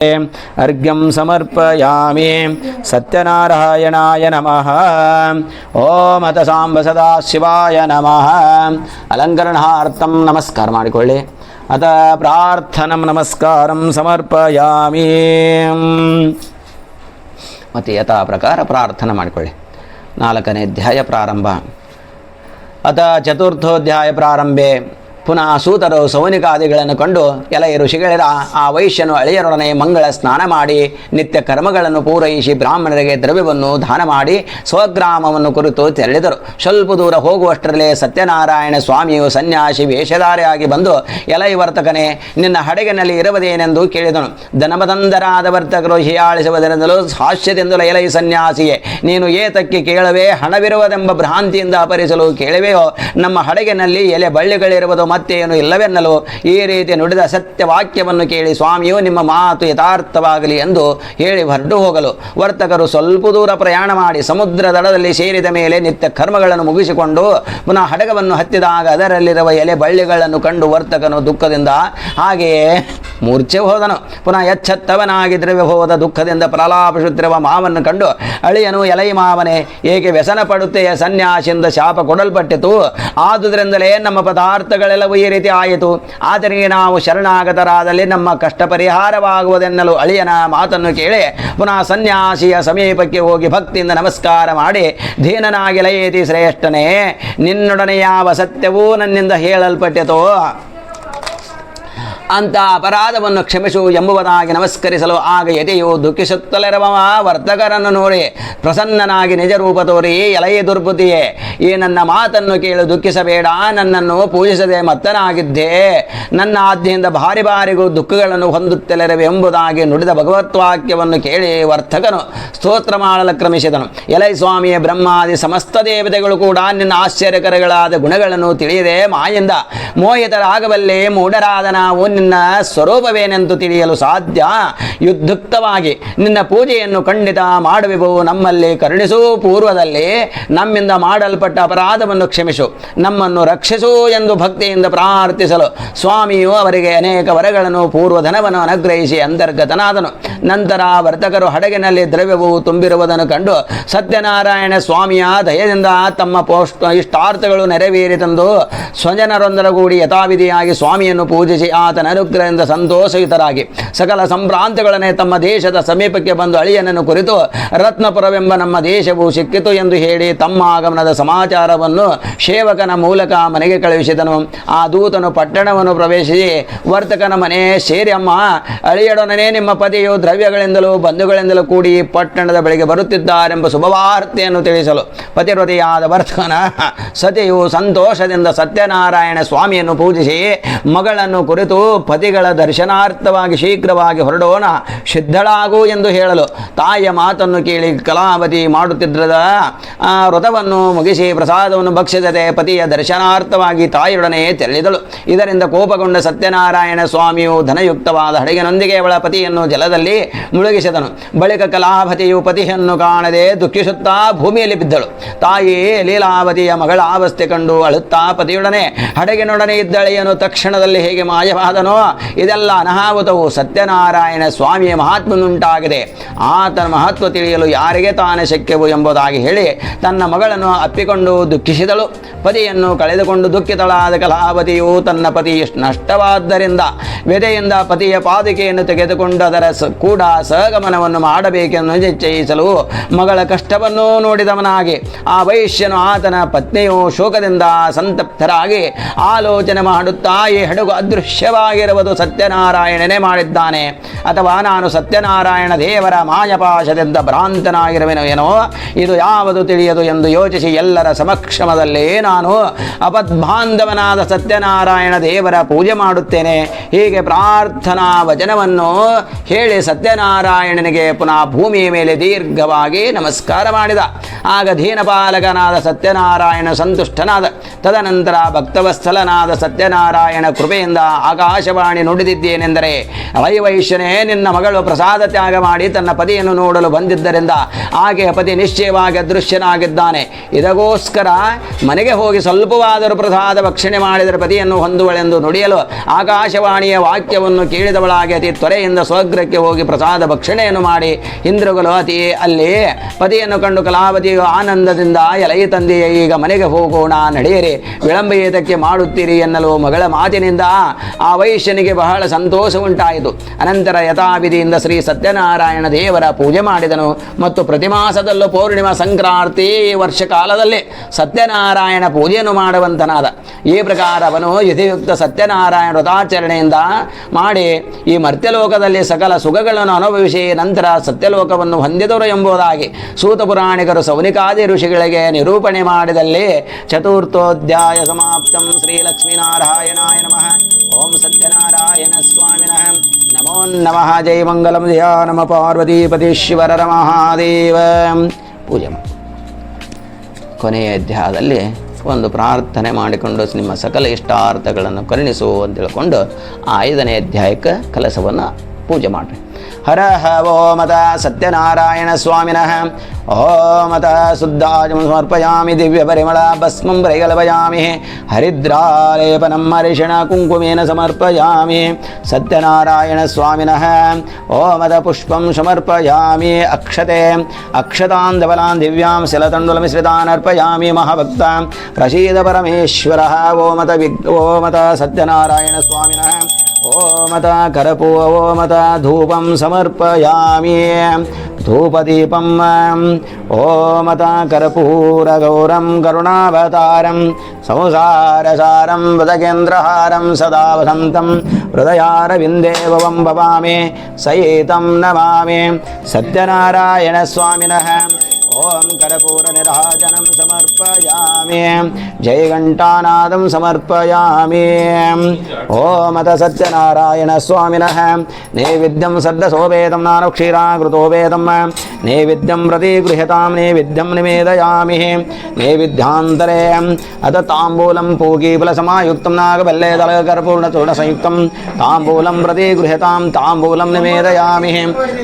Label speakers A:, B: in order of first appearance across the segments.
A: अर्घ्यं समर्पयामि सत्यनारायणाय नमः ಓಂ ಅತ ಸಾಂಬ ಸದಾ ಶಿವಾಯ ನಮಃ ಅಲಂಕರಣಾರ್ಥಂ ನಮಸ್ಕಾರ ಮಾಡಿಕೊಳ್ಳಿ ಅತ ಪ್ರಾರ್ಥನಂ ನಮಸ್ಕಾರಂ ಸಮರ್ಪಯಾಮಿ ಮತ್ತು ಯಥಾ ಪ್ರಕಾರ ಪ್ರಾರ್ಥನೆ ಮಾಡಿಕೊಳ್ಳಿ ನಾಲ್ಕನೇ ಅಧ್ಯಾಯ ಪ್ರಾರಂಭ ಅಥ ಚತುರ್ಥೋಧ್ಯಾಯ ಪ್ರಾರಂಭೆ ಪುನಃ ಸೂತರು ಸೌನಿಕಾದಿಗಳನ್ನು ಕಂಡು ಎಲೆಯ ಋಷಿಗಳಿರ ಆ ವೈಶ್ಯನು ಅಳಿಯರೊಡನೆ ಮಂಗಳ ಸ್ನಾನ ಮಾಡಿ ನಿತ್ಯ ಕರ್ಮಗಳನ್ನು ಪೂರೈಸಿ ಬ್ರಾಹ್ಮಣರಿಗೆ ದ್ರವ್ಯವನ್ನು ದಾನ ಮಾಡಿ ಸ್ವಗ್ರಾಮವನ್ನು ಕುರಿತು ತೆರಳಿದರು. ಸ್ವಲ್ಪ ದೂರ ಹೋಗುವಷ್ಟರಲ್ಲೇ ಸತ್ಯನಾರಾಯಣ ಸ್ವಾಮಿಯು ಸನ್ಯಾಸಿ ವೇಷಧಾರಿಯಾಗಿ ಬಂದು, ಎಲೈ ವರ್ತಕನೇ, ನಿನ್ನ ಹಡಗಿನಲ್ಲಿ ಇರುವುದೇನೆಂದು ಕೇಳಿದನು. ಧನಮದಂದರಾದ ವರ್ತಕರು ಹೀಯಾಳಿಸುವುದರಿಂದಲೂ ಹಾಸ್ಯದಿಂದಲೂ ಎಲೈ ಸನ್ಯಾಸಿಯೇ, ನೀನು ಏತಕ್ಕೆ ಕೇಳವೇ ಹಣವಿರುವುದೆಂಬ ಭ್ರಾಂತಿಯಿಂದ ಅಪರಿಸಲು ಕೇಳುವೆಯೋ? ನಮ್ಮ ಹಡಗಿನಲ್ಲಿ ಎಲೆ ಬಳ್ಳಿಗಳಿರುವುದು ಮತ್ತೇನು ಇಲ್ಲವೆನ್ನಲು ಈ ರೀತಿ ನುಡಿದ ಸತ್ಯವಾಕ್ಯವನ್ನು ಕೇಳಿ ಸ್ವಾಮಿಯು ನಿಮ್ಮ ಮಾತು ಯಥಾರ್ಥವಾಗಲಿ ಎಂದು ಹೇಳಿ ಹೊರಟು ಹೋಗಲು. ವರ್ತಕರು ಸ್ವಲ್ಪ ದೂರ ಪ್ರಯಾಣ ಮಾಡಿ ಸಮುದ್ರ ದಡದಲ್ಲಿ ಸೇರಿದ ಮೇಲೆ ನಿತ್ಯ ಕರ್ಮಗಳನ್ನು ಮುಗಿಸಿಕೊಂಡು ಪುನಃ ಹಡಗವನ್ನು ಹತ್ತಿದಾಗ ಅದರಲ್ಲಿರುವ ಎಲೆ ಬಳ್ಳಿಗಳನ್ನು ಕಂಡು ವರ್ತಕನು ದುಃಖದಿಂದ ಹಾಗೆಯೇ ಮೂರ್ಛೆ ಹೋದನು. ಪುನಃ ಎಚ್ಚತ್ತವನಾಗಿ ದ್ರವ್ಯ ಹೋದ ದುಃಖದಿಂದ ಪ್ರಲಾಪಿಸುತ್ತಿರುವ ಮಾವನ್ನು ಕಂಡು ಅಳಿಯನು, ಎಲೈ ಮಾವನೇ, ಏಕೆ ವ್ಯಸನ ಪಡುತ್ತೆಯ ಸನ್ಯಾಸಿಯಿಂದ ಶಾಪ ಕೊಡಲ್ಪಟ್ಟಿತು? ಆದುದರಿಂದಲೇ ನಮ್ಮ ಪದಾರ್ಥಗಳೆಲ್ಲವೂ ಈ ರೀತಿ ಆಯಿತು. ಆದರೆ ನಾವು ಶರಣಾಗತರಾದಲ್ಲಿ ನಮ್ಮ ಕಷ್ಟ ಪರಿಹಾರವಾಗುವುದೆನ್ನಲು ಅಳಿಯನ ಮಾತನ್ನು ಕೇಳಿ ಪುನಃ ಸನ್ಯಾಸಿಯ ಸಮೀಪಕ್ಕೆ ಹೋಗಿ ಭಕ್ತಿಯಿಂದ ನಮಸ್ಕಾರ ಮಾಡಿ ಧೀನನಾಗಿ ಲಯೇತಿ ಶ್ರೇಷ್ಠನೇ, ನಿನ್ನೊಡನೆ ಯಾವ ಸತ್ಯವೂ ನನ್ನಿಂದ ಹೇಳಲ್ಪಟ್ಟಿತೋ? ಅಂತ ಅಪರಾಧವನ್ನು ಕ್ಷಮಿಸು ಎಂಬುವುದಾಗಿ ನಮಸ್ಕರಿಸಲು ಆಗ ಯತಿಯು ದುಃಖಿಸುತ್ತಲಿರುವ ವರ್ತಕರನ್ನು ನೋಡಿ ಪ್ರಸನ್ನನಾಗಿ ನಿಜ ರೂಪ ತೋರಿ ಎಲೆಯ ದುರ್ಬುದ್ಧಿಯೇ, ಈ ನನ್ನ ಮಾತನ್ನು ಕೇಳು, ದುಃಖಿಸಬೇಡ, ನನ್ನನ್ನು ಪೂಜಿಸದೆ ಮತ್ತನಾಗಿದ್ದೆ. ನನ್ನ ಆಜ್ಞೆಯಿಂದ ಭಾರಿ ಬಾರಿಗೂ ದುಃಖಗಳನ್ನು ಹೊಂದುತ್ತಲಿರವೆ ಎಂಬುದಾಗಿ ನುಡಿದ ಭಗವತ್ವಾಕ್ಯವನ್ನು ಕೇಳಿ ವರ್ತಕನು ಸ್ತೋತ್ರ ಮಾಡಲು ಕ್ರಮಿಸಿದನು. ಎಲೈ ಸ್ವಾಮಿಯ, ಬ್ರಹ್ಮಾದಿ ಸಮಸ್ತ ದೇವತೆಗಳು ಕೂಡ ನಿನ್ನ ಆಶ್ಚರ್ಯಕರಗಳಾದ ಗುಣಗಳನ್ನು ತಿಳಿಯದೆ ಮಾಯಿಂದ ಮೋಹಿತರಾಗಬಲ್ಲೇ, ಮೂಢರಾದ ನಾವು ನಿನ್ನ ಸ್ವರೂಪವೇನೆಂದು ತಿಳಿಯಲು ಸಾಧ್ಯ? ಯುದ್ಧುಕ್ತವಾಗಿ ನಿನ್ನ ಪೂಜೆಯನ್ನು ಖಂಡಿತ ಮಾಡುವೆವು. ನಮ್ಮಲ್ಲಿ ಕರುಣಿಸು, ಪೂರ್ವದಲ್ಲಿ ನಮ್ಮಿಂದ ಮಾಡಲ್ಪಟ್ಟ ಅಪರಾಧವನ್ನು ಕ್ಷಮಿಸು. ನಮ್ಮನ್ನು ರಕ್ಷಿಸು ಎಂದು ಭಕ್ತಿಯಿಂದ ಪ್ರಾರ್ಥಿಸಲು ಸ್ವಾಮಿಯು ಅವರಿಗೆ ಅನೇಕ ವರಗಳನ್ನು, ಪೂರ್ವಧನವನ್ನು ಅನುಗ್ರಹಿಸಿ ಅಂತರ್ಗತನಾದನು. ನಂತರ ವರ್ತಕರು ಹಡಗಿನಲ್ಲಿ ದ್ರವ್ಯವು ತುಂಬಿರುವುದನ್ನು ಕಂಡು ಸತ್ಯನಾರಾಯಣ ಸ್ವಾಮಿಯ ದಯದಿಂದ ತಮ್ಮ ಪೋಸ್ಟ್ ಇಷ್ಟಾರ್ಥಗಳು ನೆರವೇರಿತೆಂದು ಸ್ವಜನರೊಂದರಗೂಡಿ ಯಥಾವಿಧಿಯಾಗಿ ಸ್ವಾಮಿಯನ್ನು ಪೂಜಿಸಿ ಆತನ ಅನುಗ್ರಹದಿಂದ ಸಂತೋಷಯುತರಾಗಿ ಸಕಲ ಸಂಭ್ರಾಂತಗಳನ್ನೇ ತಮ್ಮ ದೇಶದ ಸಮೀಪಕ್ಕೆ ಬಂದು ಅಳಿಯನನ್ನು ಕುರಿತು ರತ್ನಪುರವೆಂಬ ನಮ್ಮ ದೇಶವು ಸಿಕ್ಕಿತು ಎಂದು ಹೇಳಿ ತಮ್ಮ ಆಗಮನದ ಸಮಾಚಾರವನ್ನು ಸೇವಕನ ಮೂಲಕ ಮನೆಗೆ ಕಳುಹಿಸಿದನು. ಆ ದೂತನು ಪಟ್ಟಣವನ್ನು ಪ್ರವೇಶಿಸಿ, ವರ್ತಕನ ಮನೆ, ಸೇರಿ ಅಮ್ಮ. ಅಳಿಯಡೊಡನೆ ನಿಮ್ಮ ಪತಿಯು ದ್ರವ್ಯಗಳಿಂದಲೂ ಬಂಧುಗಳಿಂದಲೂ ಕೂಡಿ ಪಟ್ಟಣದ ಬಳಿಗೆ ಬರುತ್ತಿದ್ದಾರೆಂಬ ಶುಭವಾರ್ತೆಯನ್ನು ತಿಳಿಸಲು ಪತಿರ್ವತಿಯಾದ ವರ್ತಕನ ಸತಿಯು ಸಂತೋಷದಿಂದ ಸತ್ಯನಾರಾಯಣ ಸ್ವಾಮಿಯನ್ನು ಪೂಜಿಸಿ ಮಗಳನ್ನು ಕುರಿತು ಪತಿಗಳ ದರ್ಶನಾರ್ಥವಾಗಿ ಶೀಘ್ರವಾಗಿ ಹೊರಡೋಣ. ಸಿದ್ಧಳಾಗು ಎಂದು ಹೇಳಲು ತಾಯಿಯ ಮಾತನ್ನು ಕೇಳಿ ಕಲಾವತಿ ಮಾಡುತ್ತಿದ್ದ ಆ ವ್ರತವನ್ನು ಮುಗಿಸಿ ಪ್ರಸಾದವನ್ನು ಭಕ್ಷಿಸದೆ ಪತಿಯ ದರ್ಶನಾರ್ಥವಾಗಿ ತಾಯಿಯೊಡನೆ ತೆರಳಿದಳು. ಇದರಿಂದ ಕೋಪಗೊಂಡ ಸತ್ಯನಾರಾಯಣ ಸ್ವಾಮಿಯು ಧನಯುಕ್ತವಾದ ಹಡಗಿನೊಂದಿಗೆ ಅವಳ ಪತಿಯನ್ನು ಜಲದಲ್ಲಿ ಮುಳುಗಿಸಿದನು. ಬಳಿಕ ಕಲಾವತಿಯು ಪತಿಯನ್ನು ಕಾಣದೆ ದುಃಖಿಸುತ್ತಾ ಭೂಮಿಯಲ್ಲಿ ಬಿದ್ದಳು. ತಾಯಿ ಲೀಲಾವತಿಯ ಮಗಳ ಅವಸ್ಥೆ ಕಂಡು ಅಳುತ್ತಾ ಪತಿಯೊಡನೆ ಹಡಗಿನೊಡನೆ ಇದ್ದಳೆಯನ್ನು ತಕ್ಷಣದಲ್ಲಿ ಹೇಗೆ ಮಾಯವಾದನೋ ಇದೆಲ್ಲ ಅನಾಹುತವು ಸತ್ಯನಾರಾಯಣ ಸ್ವಾಮಿಯ ಮಹಾತ್ಮನುಂಟಾಗಿದೆ. ಆತನ ಮಹತ್ವ ತಿಳಿಯಲು ಯಾರಿಗೆ ತಾನೇ ಶಕ್ಯವು ಎಂಬುದಾಗಿ ಹೇಳಿ ತನ್ನ ಮಗಳನ್ನು ಅಪ್ಪಿಕೊಂಡು ದುಃಖಿಸಿದಳು. ಪತಿಯನ್ನು ಕಳೆದುಕೊಂಡು ದುಃಖಿತಳಾದ ಕಲಾವತಿಯು ತನ್ನ ಪತಿ ನಷ್ಟವಾದ್ದರಿಂದ ವ್ಯದೆಯಿಂದ ಪತಿಯ ಪಾದಿಕೆಯನ್ನು ತೆಗೆದುಕೊಂಡು ಅದರ ಕೂಡ ಸಹಗಮನವನ್ನು ಮಾಡಬೇಕೆಂದು ನಿಶ್ಚಯಿಸಲು ಮಗಳ ಕಷ್ಟವನ್ನು ನೋಡಿದವನಾಗಿ. ಆ ವೈಶ್ಯನು ಆತನ ಪತ್ನಿಯು ಶೋಕದಿಂದ ಸಂತಪ್ತರಾಗಿ ಆಲೋಚನೆ ಮಾಡುತ್ತಾ ಈ ಹಡಗು ಅದೃಶ್ಯವಾಗಿರುವುದು ಸತ್ಯನಾರಾಯಣನೇ ಮಾಡಿದ್ದಾನೆ. ಅಥವಾ ನಾನು ಸತ್ಯನಾರಾಯಣ ದೇವರ ಮಾಯಪಾಶದಿಂದ ಭ್ರಾಂತನಾಗಿರುವೆನೋ ಏನೋ, ಇದು ಯಾವುದು ತಿಳಿಯದು ಎಂದು ಯೋಚಿಸಿ ಎಲ್ಲರ ಸಮಕ್ಷಮದಲ್ಲಿ ನಾನು ಅಪದ್ಭಾಂಧವನಾದ ಸತ್ಯನಾರಾಯಣ ದೇವರ ಪೂಜೆ ಮಾಡುತ್ತೇನೆ. ಹೀಗೆ ಪ್ರಾರ್ಥನಾ ವಚನವನ್ನು ಹೇಳಿ ಸತ್ಯನಾರಾಯಣನಿಗೆ ಪುನಃ ಭೂಮಿಯ ಮೇಲೆ ದೀರ್ಘವಾಗಿ ನಮಸ್ಕಾರ ಮಾಡಿದ. ಆಗ ಧೀನಪಾಲಕನಾದ ಸತ್ಯನಾರಾಯಣ ಸಂತುಷ್ಟನಾದ. ತದನಂತರ ಭಕ್ತವತ್ಸಲನಾದ ಸತ್ಯನಾರಾಯಣ ಕೃಪೆಯಿಂದ ಆಕಾಶವಾಣಿ ನುಡಿದಿದ್ದೇನೆಂದರೆ ವೈವೈಶ್ಯನೇ ನಿನ್ನ ಮಗಳು ಪ್ರಸಾದ ತ್ಯಾಗ ಮಾಡಿ ತನ್ನ ಪತಿಯನ್ನು ನೋಡಲು ಬಂದಿದ್ದರಿಂದ ಆಕೆಯ ಪತಿ ನಿಶ್ಚಯವಾಗಿ ಅದೃಶ್ಯನಾಗಿದ್ದಾನೆ. ಇದಗೋಸ್ಕರ ಮನೆಗೆ ಹೋಗಿ ಸ್ವಲ್ಪವಾದರೂ ಪ್ರಸಾದ ಭಕ್ಷಣೆ ಮಾಡಿದರೆ ಪತಿಯನ್ನು ಹೊಂದುವಳೆಂದು ನುಡಿಯಲು ಆಕಾಶವಾಣಿಯ ವಾಕ್ಯವನ್ನು ಕೇಳಿದವಳಾಗಿ ಅತಿ ತ್ವರೆಯಿಂದ ಸ್ವಗ್ರಹಕ್ಕೆ ಹೋಗಿ ಪ್ರಸಾದ ಭಕ್ಷಣೆಯನ್ನು ಮಾಡಿ ಇಂದ್ರಗಳು ಅತಿ ಅಲ್ಲಿ ಪತಿಯನ್ನು ಕಂಡು ಕಲಾವತಿಯು ಆನಂದದಿಂದ ಎಲೈ ತಂದೆಯ, ಈಗ ಮನೆಗೆ ಹೋಗೋಣ, ನಡೆಯಿರಿ, ವಿಳಂಬ ಏತಕ್ಕೆ ಮಾಡುತ್ತೀರಿ ಎನ್ನಲು ಮಗಳ ಮಾತಿನಿಂದ ಆ ವೈಶ್ಯನಿಗೆ ಬಹಳ ಸಂತೋಷ ಉಂಟಾಯಿತು. ಅನಂತರ ಯಥಾವಿಧಿಯಿಂದ ಶ್ರೀ ಸತ್ಯನಾರಾಯಣ ದೇವರ ಪೂಜೆ ಮಾಡಿದನು. ಮತ್ತು ಪ್ರತಿಮಾಸದಲ್ಲೂ ಪೌರ್ಣಿಮಾ ಸಂಕ್ರಾಂತಿ ವರ್ಷ ಕಾಲದಲ್ಲಿ ಸತ್ಯನಾರಾಯಣ ಪೂಜೆಯನ್ನು ಮಾಡುವಂತನಾದ. ಈ ಪ್ರಕಾರ ಅವನು ಯಥಯುಕ್ತ ಸತ್ಯನಾರಾಯಣ ವ್ರತಾಚರಣೆಯಿಂದ ಮಾಡಿ ಈ ಮರ್ತ್ಯಲೋಕದಲ್ಲಿ ಸಕಲ ಸುಖಗಳನ್ನು ಅನುಭವಿಸಿ ನಂತರ ಸತ್ಯಲೋಕವನ್ನು ಹೊಂದಿದರು ಎಂಬುದಾಗಿ ಸೂತ ಪುರಾಣಿಕರು ಸೌನಿಕಾದಿ ಋಷಿಗಳಿಗೆ ನಿರೂಪಣೆ ಮಾಡಿದಲ್ಲಿ ಚತುರ್ಥೋಧ್ಯಾಯ ಸಮಾಪ್ತಂ. ಶ್ರೀಲಕ್ಷ್ಮೀನಾರಾಯಣಾಯ ನಮಃ. ಓಂ ಸತ್ಯನಾರಾಯಣ ಸ್ವಾಮಿನಃ. ನಮೋ ನಮಃ. ಜೈ ಮಂಗಲಂ. ಧಿಯಾ ನಮ. ಶಿವರ ಮಹಾದೇವ. ಪೂಜೆ ಕೊನೆಯ ಅಧ್ಯಾಯದಲ್ಲಿ ಒಂದು ಪ್ರಾರ್ಥನೆ ಮಾಡಿಕೊಂಡು ನಿಮ್ಮ ಸಕಲ ಇಷ್ಟಾರ್ಥಗಳನ್ನು ಕರುಣಿಸು ಅಂತ ತಿಳ್ಕೊಂಡು, ಆ ಐದನೇ ಅಧ್ಯಾಯಕ್ಕೆ ಕಲಸವನ್ನು ಪೂಜೆ ಮಾಡಿರಿ ಹರ ಹ ಓಮತ ಸತ್ಯನಾರಾಯಣ ಸ್ವಾಮಿನಃ ಓಮತ ಶುದ್ಧಾಜಂ ಸಮರ್ಪಯಾಮಿ ದಿವ್ಯ ಪರಿಮಳ ಭಸ್ಮಂ ಪ್ರೈಗಲಭಯಾಮಿ ಹರಿದ್ರಾಲೇಪನಂ ಹರಿಷಣ ಕುಂಕುಮೇನ ಸಮರ್ಪಯಾಮಿ ಸತ್ಯನಾರಾಯಣ ಸ್ವಾಮಿನಃ ಓಮದ ಪುಷ್ಪಂ ಸಮರ್ಪಯಾಮಿ ಅಕ್ಷತೆ ಅಕ್ಷತಾನ್ ಧವಲಾನ್ ದಿವ್ಯಾಂ ಶಿಲತಂಡುಲಮಿಶ್ರಿತಾನ್ ಅರ್ಪಯಾಮಿ ಮಹಾಭಕ್ತ ಪ್ರಸೀದ ಪರಮೇಶ್ವರ ಓಮತ ವಿಗ್ ಓಮತ ಸತ್ಯನಾರಾಯಣ ಸ್ವಾಮಿನಃ ओमता कर्पो ओमता धूपं समर्पयामि धूपदीपम् ओमता कर्पूरगौरं करुणावतारं संसारसारं वदकेन्द्रहारं सदा वसन्तं हृदयारविन्देवं भवामि सयितं नमामि सत्यनारायणस्वामिनः ॐ करपूरनिराजनं समर्पयामि जयघण्टानादं समर्पयामि ॐ अथ सत्यनारायणस्वामिनः नैवेद्यं सद्दसोपेदं नानुक्षीराकृतोपेदं नैवेद्यं प्रति गृह्यतां नैवेद्यं निवेदयामि नैवेद्यान्तरे अथ ताम्बूलं पूगीफलसमायुक्तं नागबल्लेदलकर्पूर्णचूर्णसंयुक्तं ताम्बूलं प्रति गृह्यतां ताम्बूलं निवेदयामि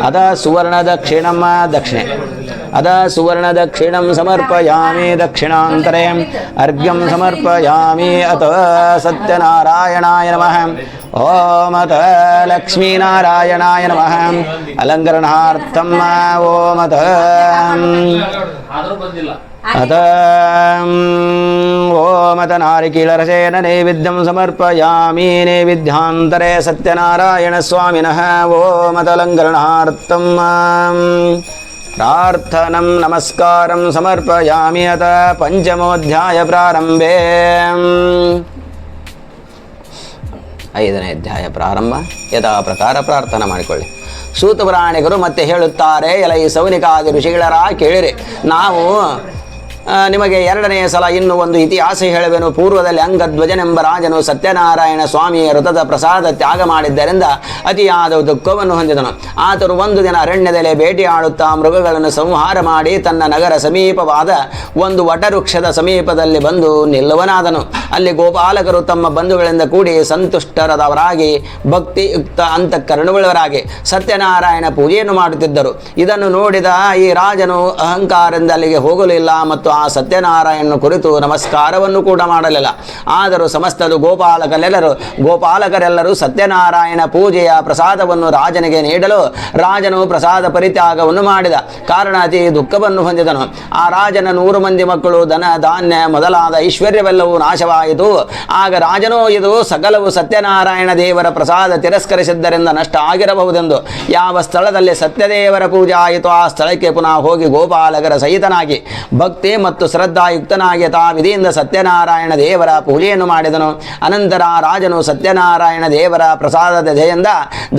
A: अथ सुवर्णदक्षिणं दक्षिणे अध सुवर्णदक्षिणं समर्पयामि दक्षिणान्तरे अर्घ्यं समर्पयामि अत सत्यनारायणाय नमः ॐ अत लक्ष्मीनारायणाय नमः अलङ्करणार्थम् ॐ अत अत ओमत नारिकीलरसेन नैवेद्यं समर्पयामि नैवेद्यान्तरे सत्यनारायणस्वामिनः ओमतलङ्करणार्थम् प्रार्थनं नमस्कारं समर्पयामि अत पञ्चमोऽध्याय प्रारम्भे ಐದನೇ ಅಧ್ಯಾಯ ಪ್ರಾರಂಭ ಯಥಾ ಪ್ರಕಾರ ಪ್ರಾರ್ಥನೆ ಮಾಡಿಕೊಳ್ಳಿ ಸೂತ ಪುರಾಣಿಕರು ಮತ್ತೆ ಹೇಳುತ್ತಾರೆ ಎಲ್ಲ ಈ ಸೌನಿಕಾದಿ ಋಷಿಗಳರ ಕೇಳಿರಿ ನಾವು ಆ, ನಿಮಗೆ ಎರಡನೆಯ ಸಲ ಇನ್ನು ಒಂದು ಇತಿಹಾಸ ಹೇಳುವೆನು. ಪೂರ್ವದಲ್ಲಿ ಅಂಗಧ್ವಜನೆಂಬ ರಾಜನು ಸತ್ಯನಾರಾಯಣ ಸ್ವಾಮಿಯ ವ್ರತದ ಪ್ರಸಾದ ತ್ಯಾಗ ಮಾಡಿದ್ದರಿಂದ ಅತಿಯಾದ ದುಃಖವನ್ನು ಹೊಂದಿದನು. ಆತನು ಒಂದು ದಿನ ಅರಣ್ಯದಲ್ಲಿ ಭೇಟಿಯಾಡುತ್ತಾ ಮೃಗಗಳನ್ನು ಸಂಹಾರ ಮಾಡಿ ತನ್ನ ನಗರ ಸಮೀಪವಾದ ಒಂದು ವಟವೃಕ್ಷದ ಸಮೀಪದಲ್ಲಿ ಬಂದು ನಿಲ್ಲುವನಾದನು. ಅಲ್ಲಿ ಗೋಪಾಲಕರು ತಮ್ಮ ಬಂಧುಗಳಿಂದ ಕೂಡಿ ಸಂತುಷ್ಟರದವರಾಗಿ, ಭಕ್ತಿಯುಕ್ತ ಅಂತಃಕರಣವುಳ್ಳವರಾಗಿ ಸತ್ಯನಾರಾಯಣ ಪೂಜೆಯನ್ನು ಮಾಡುತ್ತಿದ್ದರು. ಇದನ್ನು ನೋಡಿದ ಈ ರಾಜನು ಅಹಂಕಾರದಿಂದ ಅಲ್ಲಿಗೆ ಹೋಗಲಿಲ್ಲ ಮತ್ತು ಆ ಸತ್ಯನಾರಾಯಣನ ಕುರಿತು ನಮಸ್ಕಾರವನ್ನು ಕೂಡ ಮಾಡಲಿಲ್ಲ. ಆದರೂ ಸಮಸ್ತದು ಗೋಪಾಲಕರೆಲ್ಲರೂ ಗೋಪಾಲಕರೆಲ್ಲರೂ ಸತ್ಯನಾರಾಯಣ ಪೂಜೆಯ ಪ್ರಸಾದವನ್ನು ರಾಜನಿಗೆ ನೀಡಲು ರಾಜನು ಪ್ರಸಾದ ಪರಿತ್ಯಾಗವನ್ನು ಮಾಡಿದ. ಕಾರಣ ಅತಿ ದುಃಖವನ್ನು ಹೊಂದಿದನು. ಆ ರಾಜನ ನೂರು ಮಂದಿ ಮಕ್ಕಳು ಧನ, ಧಾನ್ಯ ಮೊದಲಾದ ಐಶ್ವರ್ಯವೆಲ್ಲವೂ ನಾಶವಾಯಿತು. ಆಗ ರಾಜನು, ಇದು ಸಕಲವು ಸತ್ಯನಾರಾಯಣ ದೇವರ ಪ್ರಸಾದ ತಿರಸ್ಕರಿಸಿದ್ದರಿಂದ ನಷ್ಟ ಆಗಿರಬಹುದೆಂದು. ಯಾವ ಸ್ಥಳದಲ್ಲಿ ಸತ್ಯದೇವರ ಪೂಜೆ ಆಯಿತು ಆ ಸ್ಥಳಕ್ಕೆ ಪುನಃ ಹೋಗಿ ಗೋಪಾಲಕರ ಸಹಿತನಾಗಿ ಭಕ್ತಿ ಮತ್ತು ಶ್ರದ್ಧಾಯುಕ್ತನಾಗಿ ತಾ ವಿಧಿಯಿಂದ ಸತ್ಯನಾರಾಯಣ ದೇವರ ಪೂಜೆಯನ್ನು ಮಾಡಿದನು. ಅನಂತರ ರಾಜನು ಸತ್ಯನಾರಾಯಣ ದೇವರ ಪ್ರಸಾದದ ಜಯಂದ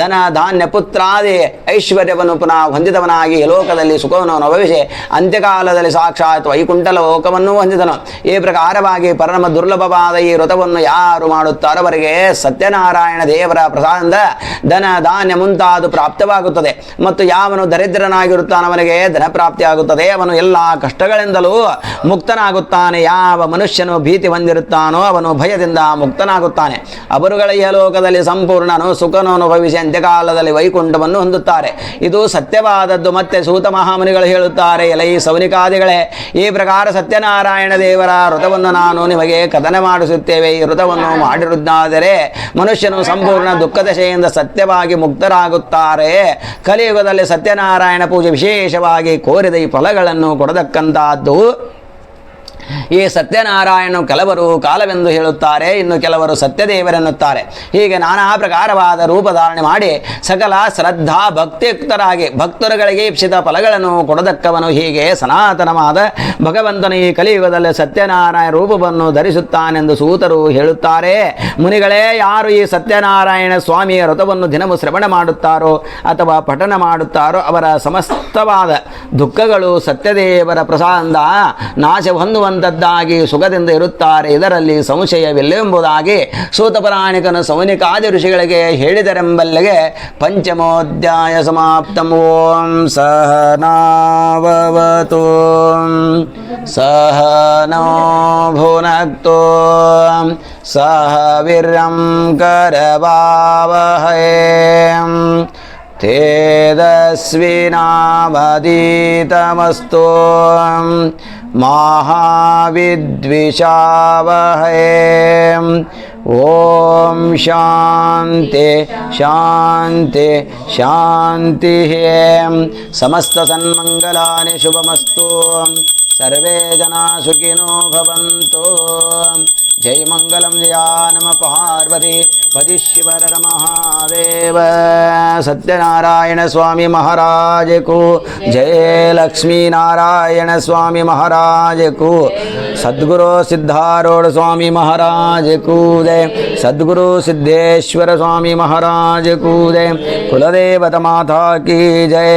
A: ಧನ ಧಾನ್ಯ ಪುತ್ರಾದಿ ಐಶ್ವರ್ಯವನ್ನು ಪುನಃ ಹೊಂದಿದವನಾಗಿ ಲೋಕದಲ್ಲಿ ಸುಖವನ್ನು ಅನುಭವಿಸಿ ಅಂತ್ಯಕಾಲದಲ್ಲಿ ಸಾಕ್ಷಾತ್ ವೈಕುಂಠ ಲೋಕವನ್ನು ಹೊಂದಿದನು. ಈ ಪ್ರಕಾರವಾಗಿ ಪರಮ ದುರ್ಲಭವಾದ ಈ ವ್ರತವನ್ನು ಯಾರು ಮಾಡುತ್ತಾರವರಿಗೆ ಸತ್ಯನಾರಾಯಣ ದೇವರ ಪ್ರಸಾದದಿಂದ ಧನ ಧಾನ್ಯ ಮುಂತಾದ ಪ್ರಾಪ್ತವಾಗುತ್ತದೆ. ಮತ್ತು ಯಾವನು ದರಿದ್ರನಾಗಿರುತ್ತಾನವನಿಗೆ ಧನ ಪ್ರಾಪ್ತಿಯಾಗುತ್ತದೆ. ಅವನು ಎಲ್ಲ ಕಷ್ಟಗಳಿಂದಲೂ ಮುಕ್ತನಾಗುತ್ತಾನೆ. ಯಾವ ಮನುಷ್ಯನು ಭೀತಿ ಹೊಂದಿರುತ್ತಾನೋ ಅವನು ಭಯದಿಂದ ಮುಕ್ತನಾಗುತ್ತಾನೆ. ಅವರುಗಳ ಲೋಕದಲ್ಲಿ ಸಂಪೂರ್ಣನು ಸುಖನು ಅನುಭವಿಸಿ ಅಂತ್ಯಕಾಲದಲ್ಲಿ ವೈಕುಂಠವನ್ನು ಹೊಂದುತ್ತಾರೆ. ಇದು ಸತ್ಯವಾದದ್ದು ಮತ್ತೆ ಸೂತ ಮಹಾಮುನಿಗಳು ಹೇಳುತ್ತಾರೆ, ಎಲೈ ಸೌನಿಕಾದಿಗಳೇ, ಈ ಪ್ರಕಾರ ಸತ್ಯನಾರಾಯಣ ದೇವರ ವ್ರತವನ್ನು ನಾನು ನಿಮಗೆ ಕಥನ ಮಾಡಿಸುತ್ತೇವೆ. ಈ ವ್ರತವನ್ನು ಮಾಡಿರುವುದಾದರೆ ಮನುಷ್ಯನು ಸಂಪೂರ್ಣ ದುಃಖದಶೆಯಿಂದ ಸತ್ಯವಾಗಿ ಮುಕ್ತರಾಗುತ್ತಾರೆ. ಕಲಿಯುಗದಲ್ಲಿ ಸತ್ಯನಾರಾಯಣ ಪೂಜೆ ವಿಶೇಷವಾಗಿ ಕೋರಿದ ಈ ಫಲಗಳನ್ನು ಕೊಡತಕ್ಕಂತಹದ್ದು ಈ ಸತ್ಯನಾರಾಯಣ ಕೆಲವರು ಕಾಲವೆಂದು ಹೇಳುತ್ತಾರೆ, ಇನ್ನು ಕೆಲವರು ಸತ್ಯದೇವರೆನ್ನುತ್ತಾರೆ. ಹೀಗೆ ನಾನಾ ಪ್ರಕಾರವಾದ ರೂಪಧಾರಣೆ ಮಾಡಿ ಸಕಲ ಶ್ರದ್ಧಾ ಭಕ್ತಿಯುಕ್ತರಾಗಿ ಭಕ್ತರುಗಳಿಗೆ ಇಪ್ಸಿತ ಫಲಗಳನ್ನು ಕೊಡದಕ್ಕವನು ಹೀಗೆ ಸನಾತನವಾದ ಭಗವಂತನ ಈ ಕಲಿಯುಗದಲ್ಲಿ ಸತ್ಯನಾರಾಯಣ ರೂಪವನ್ನು ಧರಿಸುತ್ತಾನೆಂದು ಸೂತರು ಹೇಳುತ್ತಾರೆ. ಮುನಿಗಳೇ, ಯಾರು ಈ ಸತ್ಯನಾರಾಯಣ ಸ್ವಾಮಿಯ ವ್ರತವನ್ನು ದಿನವೂ ಶ್ರವಣ ಮಾಡುತ್ತಾರೋ ಅಥವಾ ಪಠನ ಮಾಡುತ್ತಾರೋ ಅವರ ಸಮಸ್ತವಾದ ದುಃಖಗಳು ಸತ್ಯದೇವರ ಪ್ರಸಾದ ನಾಶ ಹೊಂದುವಂಥದ್ದಾಗಿ ಸುಖದಿಂದ ಇರುತ್ತಾರೆ ಇದರಲ್ಲಿ ಸಂಶಯವಿಲ್ಲ ಸೂತಪುರಾಣಿಕನು ಸೌನಿಕಾದಿ ಋಷಿಗಳಿಗೆ ಹೇಳಿದರೆಂಬಲ್ಲಿಗೆ ಪಂಚಮೋಧ್ಯಾಯ ಸಮಾಪ್ತಂ ಓಂ ಸಹನಾವವತು ಸಹನೋ ಭುನಕ್ತೋ ಸಹ ವೀರ್ಯಂ ಕರವಾವಹೈ तेजस्विनावधीतमस्तु महाविद्विषावहै ॐ शान्ति शान्ति शान्तिः समस्तसन्मङ्गलानि शुभमस्तु सर्वे जना सुखिनो भवन्तु జయ మంగళం జయా నమ పార్వతి పది శివర మహాదేవ. సత్యనారాయణ స్వామి మహారాజకు జయ లక్ష్మీనారాయణ స్వామి మహారాజకు సద్గురు సిద్ధారూఢ స్వామి మహారాజకు జయ సద్గురు సిద్ధేశ్వర స్వామి మహారాజకు జయ కులదేవత మాతాకి జయ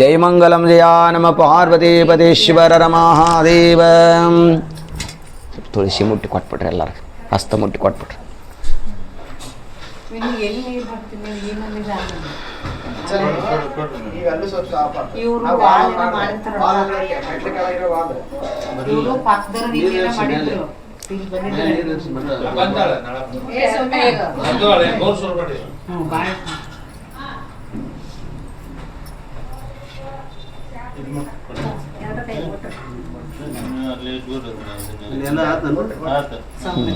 A: జయ మంగళం జయా నమ పార్వతీపతీశ్వర మహాదేవ. ತುಳಸಿ ಮುಟ್ಟಿ ಕೊಟ್ಬಿಟ್ರಿ ಎಲ್ಲರಿಗೆ ಹಸ್ತ ಮುಟ್ಟಿ ಕೊಟ್ಬಿಟ್ರಿ.
B: ಇನ್ನು ಇಲ್ಲಿ ಬಂದಿದ್ರು
C: ಬಂದಾಳೆ